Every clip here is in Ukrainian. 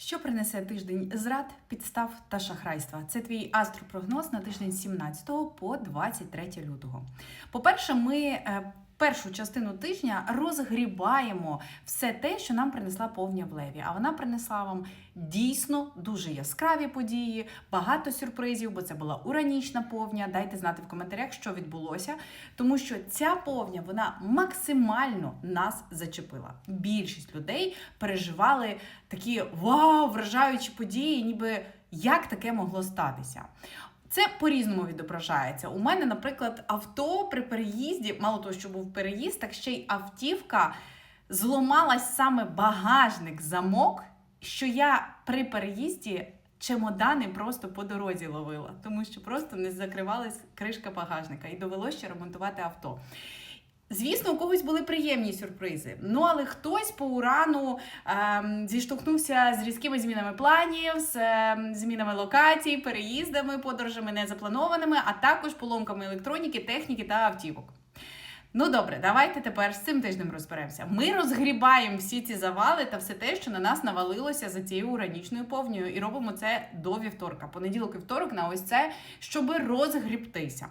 Що принесе тиждень зрад, підстав та шахрайства? Це твій астропрогноз на тиждень з 17 по 23 лютого. По-перше, ми е, першу частину тижня розгрібаємо все те, що нам принесла повня в леві. А вона принесла вам дійсно дуже яскраві події, багато сюрпризів, бо це була уранічна повня. Дайте знати в коментарях, що відбулося, тому що ця повня вона максимально нас зачепила. Більшість людей переживали такі вау, вражаючі події, ніби як таке могло статися. Це по-різному відображається. У мене, наприклад, авто при переїзді, мало того, що був переїзд, так ще й автівка зламалась саме багажник, замок, що я при переїзді чемодани просто по дорозі ловила, тому що просто не закривалась кришка багажника і довелося ремонтувати авто. Звісно, у когось були приємні сюрпризи. Ну, але хтось по урану ем, зіштовхнувся з різкими змінами планів, з ем, змінами локацій, переїздами, подорожами незапланованими, а також поломками електроніки, техніки та автівок. Ну добре, давайте тепер з цим тижнем розберемося. Ми розгрібаємо всі ці завали та все те, що на нас навалилося за цією уранічною повнею, і робимо це до вівторка. Понеділок і вівторок на ось це, щоб розгрібтися.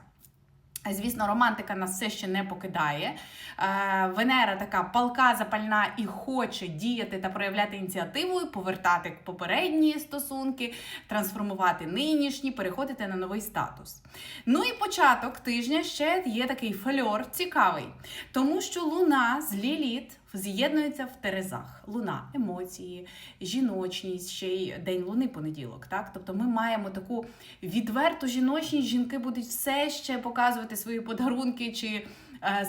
Звісно, романтика нас все ще не покидає. Е, Венера така палка, запальна і хоче діяти та проявляти ініціативу, повертати попередні стосунки, трансформувати нинішні, переходити на новий статус. Ну і початок тижня ще є такий фольор цікавий, тому що Луна з Ліліт з'єднується в Терезах. Луна, емоції, жіночність, ще й день луни понеділок. Так? Тобто ми маємо таку відверту жіночність, жінки будуть все ще показувати свої подарунки чи е,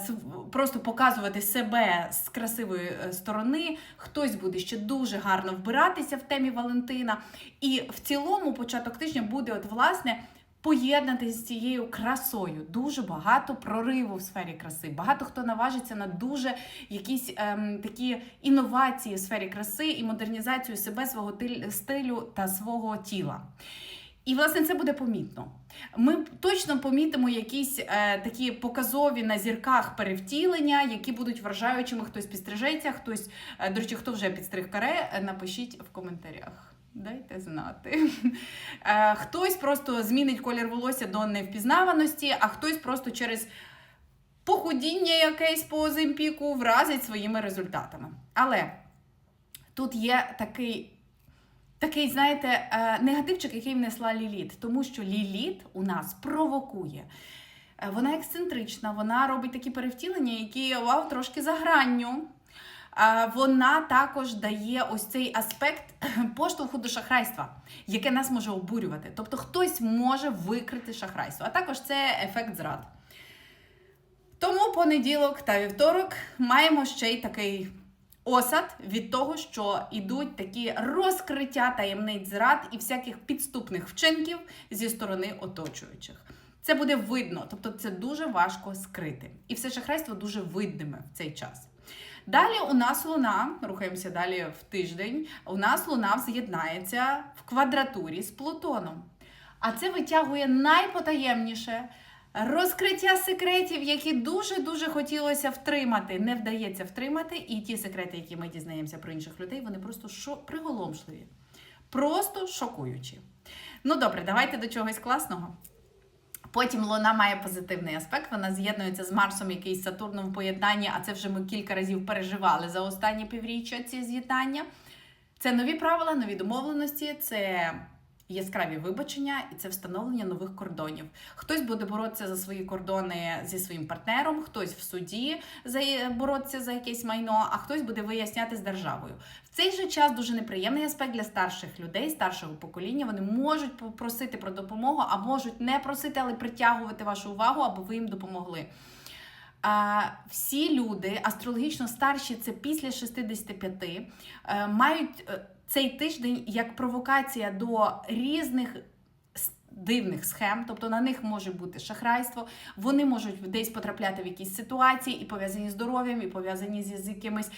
просто показувати себе з красивої е, сторони. Хтось буде ще дуже гарно вбиратися в темі Валентина. І в цілому початок тижня буде, от, власне, поєднати з цією красою. Дуже багато прориву в сфері краси. Багато хто наважиться на дуже якісь ем, такі інновації в сфері краси і модернізацію себе, свого стилю та свого тіла. І, власне, це буде помітно. Ми точно помітимо якісь е, такі показові на зірках перевтілення, які будуть вражаючими. Хтось підстрижеться, хтось, е, до речі, хто вже підстриг каре, е, напишіть в коментарях. Дайте знати. Е, Хтось просто змінить колір волосся до невпізнаваності, а хтось просто через похудіння якесь по озимпіку вразить своїми результатами. Але тут є такий. Такий, знаєте, е, негативчик, який внесла Ліліт, тому що Ліліт у нас провокує. Е, Вона ексцентрична, вона робить такі перевтілення, які вау, трошки за гранню. Вона також дає ось цей аспект поштовху до шахрайства, яке нас може обурювати. Тобто хтось може викрити шахрайство, а також це ефект зрад. Тому понеділок та вівторок маємо ще й такий осад від того, що йдуть такі розкриття таємниць зрад і всяких підступних вчинків зі сторони оточуючих. Це буде видно, тобто це дуже важко скрити. І все шахрайство дуже видиме в цей час. Далі у нас луна, рухаємося далі в тиждень. У нас луна з'єднається в квадратурі з Плутоном. А це витягує найпотаємніше розкриття секретів, які дуже-дуже хотілося втримати. Не вдається втримати. І ті секрети, які ми дізнаємося про інших людей, вони просто шо... приголомшливі. Просто шокуючі. Ну добре, давайте до чогось класного. Потім Луна має позитивний аспект. Вона з'єднується з Марсом, який з Сатурном в поєднанні, а це вже ми кілька разів переживали за останні півріччя ці з'єднання. Це нові правила, нові домовленості, це яскраві вибачення і це встановлення нових кордонів. Хтось буде боротися за свої кордони зі своїм партнером, хтось в суді за боротися за якесь майно, а хтось буде виясняти з державою. В цей же час дуже неприємний аспект для старших людей, старшого покоління. Вони можуть попросити про допомогу, а можуть не просити, але притягувати вашу увагу, аби ви їм допомогли. А, всі люди астрологічно старші, це після 65, е, мають е, цей тиждень як провокація до різних дивних схем, тобто на них може бути шахрайство, вони можуть десь потрапляти в якісь ситуації і пов'язані з здоров'ям, і пов'язані з якимись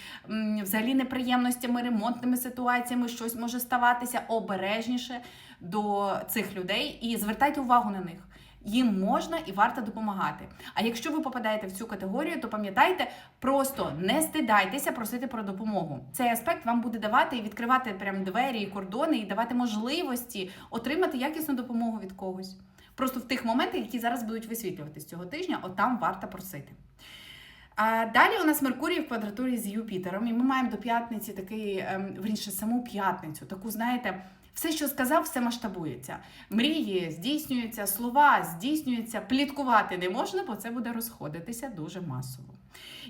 взагалі неприємностями, ремонтними ситуаціями, щось може ставатися обережніше до цих людей і звертайте увагу на них. Їм можна і варто допомагати. А якщо ви попадаєте в цю категорію, то пам'ятайте, просто не стидайтеся просити про допомогу. Цей аспект вам буде давати і відкривати прям двері і кордони, і давати можливості отримати якісну допомогу від когось. Просто в тих моментах, які зараз будуть висвітлюватись цього тижня, от там варто просити. А далі у нас Меркурій в квадратурі з Юпітером, і ми маємо до п'ятниці такий, ем, вірніше, саму п'ятницю, таку, знаєте, все, що сказав, все масштабується. Мрії здійснюються, слова здійснюються, пліткувати не можна, бо це буде розходитися дуже масово.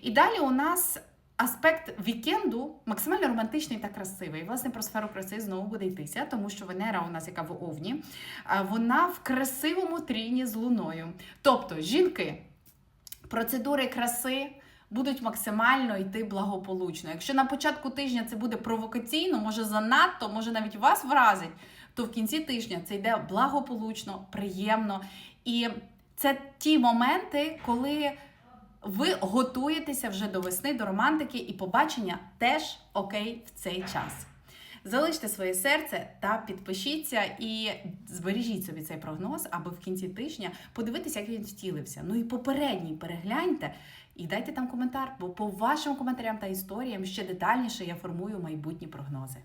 І далі у нас аспект вікенду максимально романтичний та красивий. Власне, про сферу краси знову буде йтися, тому що Венера у нас, яка в Овні, вона в красивому тріні з луною. Тобто, жінки, процедури краси. Будуть максимально йти благополучно. Якщо на початку тижня це буде провокаційно, може занадто, може навіть вас вразить, то в кінці тижня це йде благополучно, приємно. І це ті моменти, коли ви готуєтеся вже до весни, до романтики, і побачення теж окей в цей час. Залиште своє серце та підпишіться і збережіть собі цей прогноз, аби в кінці тижня подивитися, як він втілився. Ну і попередній перегляньте і дайте там коментар, бо по вашим коментарям та історіям ще детальніше я формую майбутні прогнози.